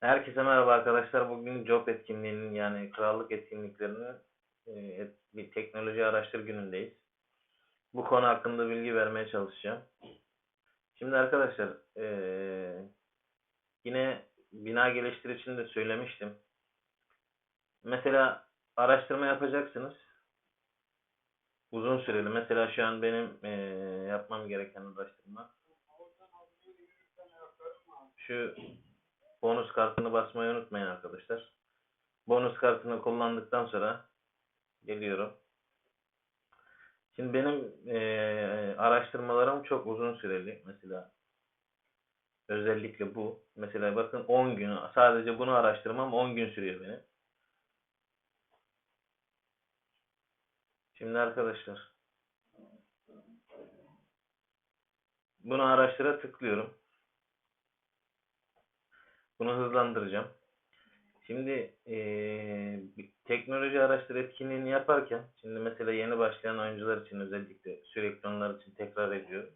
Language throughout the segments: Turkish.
Herkese merhaba arkadaşlar. Bugün Job etkinliğinin yani krallık etkinliklerinin e, bir teknoloji araştır günündeyiz. Bu konu hakkında bilgi vermeye çalışacağım. Şimdi arkadaşlar e, yine bina geliştir de söylemiştim. Mesela araştırma yapacaksınız. Uzun süreli. Mesela şu an benim e, yapmam gereken araştırma. Şu bonus kartını basmayı unutmayın arkadaşlar. Bonus kartını kullandıktan sonra geliyorum. Şimdi benim eee, araştırmalarım çok uzun süreli. Mesela özellikle bu. Mesela bakın 10 gün sadece bunu araştırmam 10 gün sürüyor benim. Şimdi arkadaşlar bunu araştıra tıklıyorum. Bunu hızlandıracağım. Şimdi bir teknoloji araştır etkinliğini yaparken, şimdi mesela yeni başlayan oyuncular için özellikle sürekli onlar için tekrar ediyorum.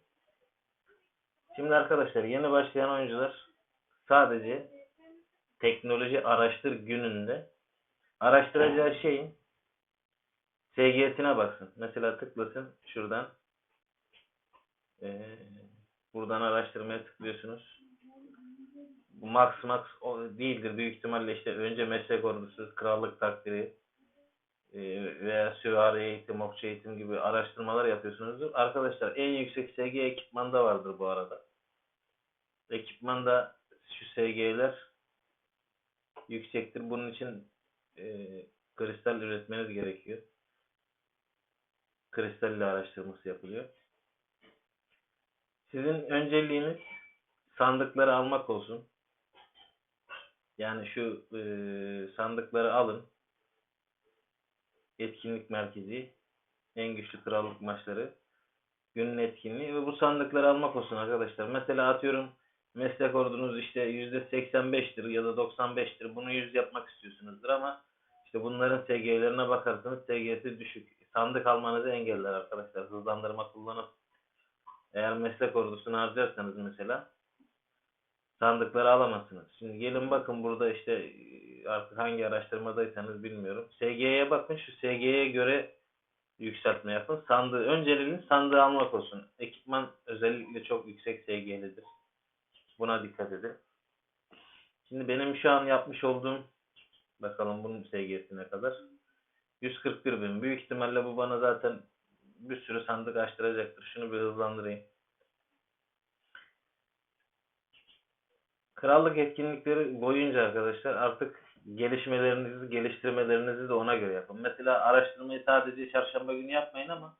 Şimdi arkadaşlar yeni başlayan oyuncular sadece teknoloji araştır gününde araştıracağı şeyin SGS'ine baksın. Mesela tıklasın şuradan. Eee, buradan araştırmaya tıklıyorsunuz bu Max Max o değildir. Büyük ihtimalle işte önce meslek ordusu, krallık takdiri e, veya süvari eğitim, okçu eğitim gibi araştırmalar yapıyorsunuzdur. Arkadaşlar en yüksek SG ekipmanda vardır bu arada. Ekipmanda şu SG'ler yüksektir. Bunun için e, kristal üretmeniz gerekiyor. Kristalle araştırması yapılıyor. Sizin önceliğiniz sandıkları almak olsun. Yani şu e, sandıkları alın. Etkinlik merkezi. En güçlü krallık maçları. Günün etkinliği ve bu sandıkları almak olsun arkadaşlar. Mesela atıyorum meslek ordunuz işte %85'tir ya da 95'tir. Bunu 100 yapmak istiyorsunuzdur ama işte bunların SG'lerine bakarsanız SG'si düşük. Sandık almanızı engeller arkadaşlar. Hızlandırma kullanıp eğer meslek ordusunu harcarsanız mesela sandıkları alamazsınız. Şimdi gelin bakın burada işte e, artık hangi araştırmadaysanız bilmiyorum. SG'ye bakın şu SG'ye göre yükseltme yapın. Sandığı önceliğiniz sandığı almak olsun. Ekipman özellikle çok yüksek SG'lidir. Buna dikkat edin. Şimdi benim şu an yapmış olduğum bakalım bunun SG'si ne kadar? 141 bin. Büyük ihtimalle bu bana zaten bir sürü sandık açtıracaktır. Şunu bir hızlandırayım. Krallık etkinlikleri boyunca arkadaşlar artık gelişmelerinizi, geliştirmelerinizi de ona göre yapın. Mesela araştırmayı sadece çarşamba günü yapmayın ama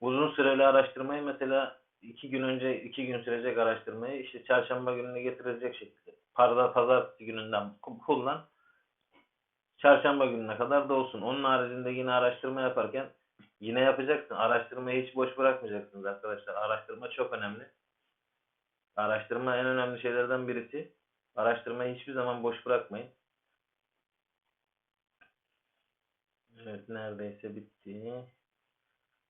uzun süreli araştırmayı mesela iki gün önce iki gün sürecek araştırmayı işte çarşamba gününe getirecek şekilde. Pazar, pazartesi gününden kullan. Çarşamba gününe kadar da olsun. Onun haricinde yine araştırma yaparken yine yapacaksın. Araştırmayı hiç boş bırakmayacaksınız arkadaşlar. Araştırma çok önemli. Araştırma en önemli şeylerden birisi. Araştırmayı hiçbir zaman boş bırakmayın. Evet neredeyse bitti.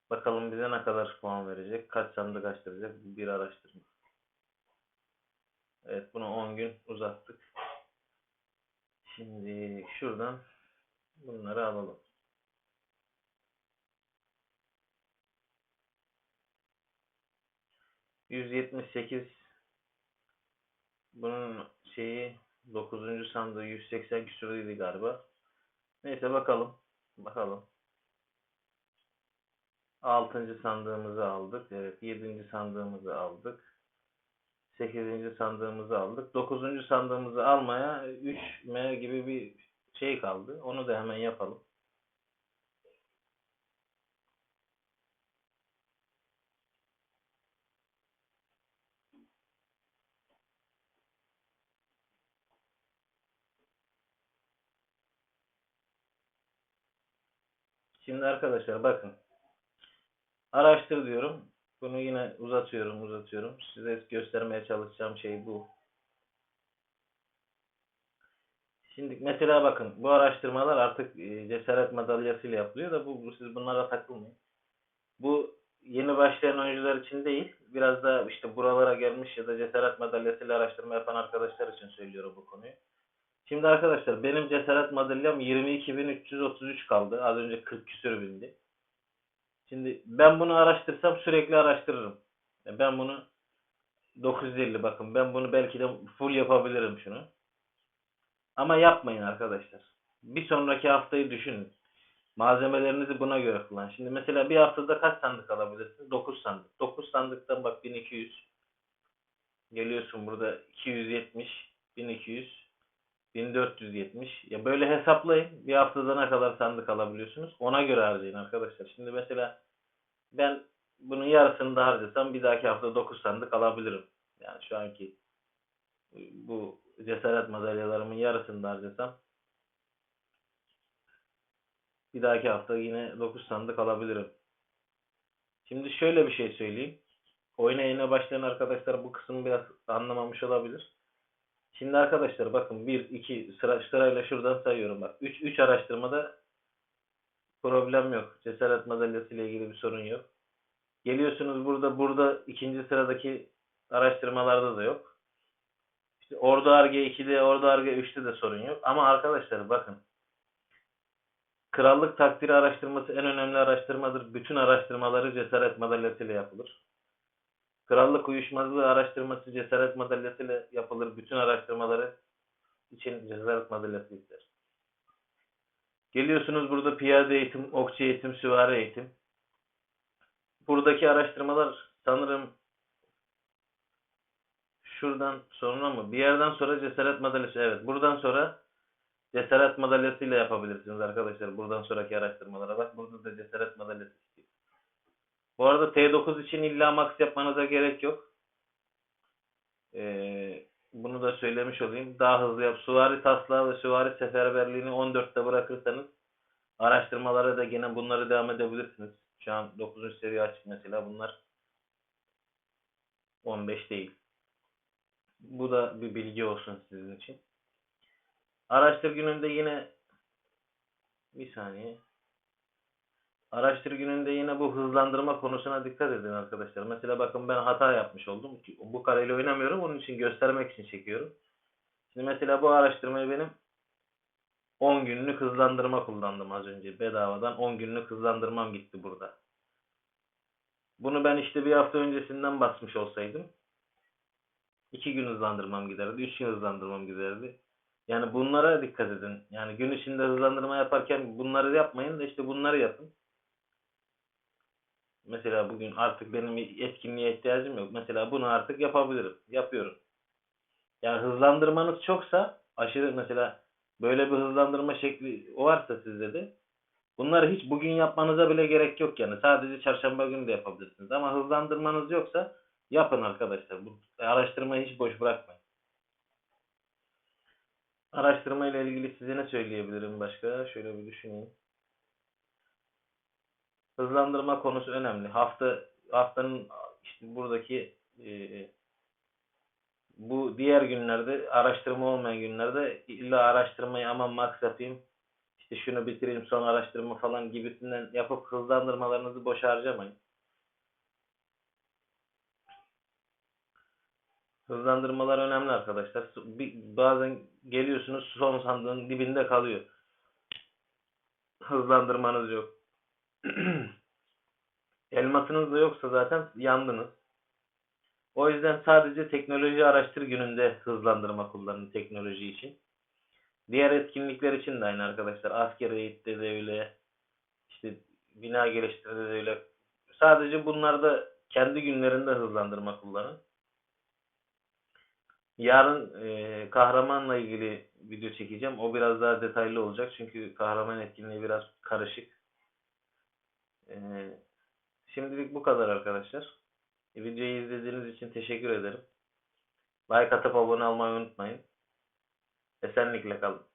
Bakalım bize ne kadar puan verecek. Kaç sandık açtıracak bir araştırma. Evet bunu 10 gün uzattık. Şimdi şuradan bunları alalım. Yüz yetmiş sekiz bunun şeyi 9. sandığı 180 küsuruydu galiba. Neyse bakalım. Bakalım. 6. sandığımızı aldık. Evet 7. sandığımızı aldık. 8. sandığımızı aldık. 9. sandığımızı almaya 3M gibi bir şey kaldı. Onu da hemen yapalım. Şimdi arkadaşlar bakın. Araştır diyorum. Bunu yine uzatıyorum, uzatıyorum. Size göstermeye çalışacağım şey bu. Şimdi mesela bakın bu araştırmalar artık e, cesaret madalyasıyla yapılıyor da bu, siz bunlara takılmayın. Bu yeni başlayan oyuncular için değil, biraz da işte buralara gelmiş ya da cesaret madalyasıyla araştırma yapan arkadaşlar için söylüyorum bu konuyu. Şimdi arkadaşlar benim cesaret madalyam 22.333 kaldı. Az önce 40 küsür bindi. Şimdi ben bunu araştırsam sürekli araştırırım. Ya Ben bunu 950 bakın ben bunu belki de full yapabilirim şunu. Ama yapmayın arkadaşlar. Bir sonraki haftayı düşünün. Malzemelerinizi buna göre kullan. Şimdi mesela bir haftada kaç sandık alabilirsin? 9 sandık. 9 sandıktan bak 1200. Geliyorsun burada 270, 1200, 1470. Ya böyle hesaplayın. Bir haftada ne kadar sandık alabiliyorsunuz? Ona göre harcayın arkadaşlar. Şimdi mesela ben bunun yarısını da harcasam bir dahaki hafta 9 sandık alabilirim. Yani şu anki bu cesaret madalyalarımın yarısını da harcasam bir dahaki hafta yine 9 sandık alabilirim. Şimdi şöyle bir şey söyleyeyim. Oyuna yeni başlayan arkadaşlar bu kısmı biraz anlamamış olabilir. Şimdi arkadaşlar bakın 1, 2 sıra, sırayla şuradan sayıyorum bak. 3, 3 araştırmada problem yok. Cesaret madalyası ile ilgili bir sorun yok. Geliyorsunuz burada burada ikinci sıradaki araştırmalarda da yok. İşte Ordu Arge 2'de, Ordu Arge 3'te de sorun yok. Ama arkadaşlar bakın. Krallık takdiri araştırması en önemli araştırmadır. Bütün araştırmaları cesaret madalyasıyla yapılır. Krallık uyuşmazlığı araştırması cesaret madalyasıyla yapılır. Bütün araştırmaları için cesaret madalyası ister. Geliyorsunuz burada piyade eğitim, okçu eğitim, süvari eğitim. Buradaki araştırmalar sanırım şuradan sonra mı? Bir yerden sonra cesaret madalyası. Evet. Buradan sonra cesaret madalyasıyla yapabilirsiniz arkadaşlar. Buradan sonraki araştırmalara. Bak burada da cesaret madalyası. Bu arada T9 için illa max yapmanıza gerek yok. Ee, bunu da söylemiş olayım. Daha hızlı yap. Süvari taslağı ve süvari seferberliğini 14'te bırakırsanız araştırmalara da gene bunları devam edebilirsiniz. Şu an 9. seviye açık mesela bunlar 15 değil. Bu da bir bilgi olsun sizin için. Araştır gününde yine bir saniye. Araştır gününde yine bu hızlandırma konusuna dikkat edin arkadaşlar. Mesela bakın ben hata yapmış oldum. Bu kareyle oynamıyorum. Onun için göstermek için çekiyorum. Şimdi mesela bu araştırmayı benim 10 günlük hızlandırma kullandım az önce. Bedavadan 10 günlük hızlandırmam gitti burada. Bunu ben işte bir hafta öncesinden basmış olsaydım 2 gün hızlandırmam giderdi. 3 gün hızlandırmam giderdi. Yani bunlara dikkat edin. Yani gün içinde hızlandırma yaparken bunları yapmayın da işte bunları yapın. Mesela bugün artık benim etkinliğe ihtiyacım yok. Mesela bunu artık yapabilirim. Yapıyorum. Yani hızlandırmanız çoksa aşırı mesela böyle bir hızlandırma şekli varsa sizde de bunları hiç bugün yapmanıza bile gerek yok yani. Sadece çarşamba günü de yapabilirsiniz. Ama hızlandırmanız yoksa yapın arkadaşlar. Bu araştırmayı hiç boş bırakmayın. Araştırma ile ilgili size ne söyleyebilirim başka? Şöyle bir düşüneyim. Hızlandırma konusu önemli. Hafta haftanın işte buradaki e, bu diğer günlerde araştırma olmayan günlerde illa araştırmayı aman max yapayım işte şunu bitireyim son araştırma falan gibisinden yapıp hızlandırmalarınızı boş harcamayın. Hızlandırmalar önemli arkadaşlar. Bir, bazen geliyorsunuz son sandığın dibinde kalıyor. Hızlandırmanız yok. Elmasınız da yoksa zaten yandınız. O yüzden sadece teknoloji araştır gününde hızlandırma kullanın teknoloji için. Diğer etkinlikler için de aynı arkadaşlar. Asker eğitte de öyle. İşte bina geliştirde de öyle. Sadece bunlarda kendi günlerinde hızlandırma kullanın. Yarın e, kahramanla ilgili video çekeceğim. O biraz daha detaylı olacak. Çünkü kahraman etkinliği biraz karışık. E, şimdilik bu kadar arkadaşlar. E, videoyu izlediğiniz için teşekkür ederim. Like atıp abone olmayı unutmayın. Esenlikle kalın.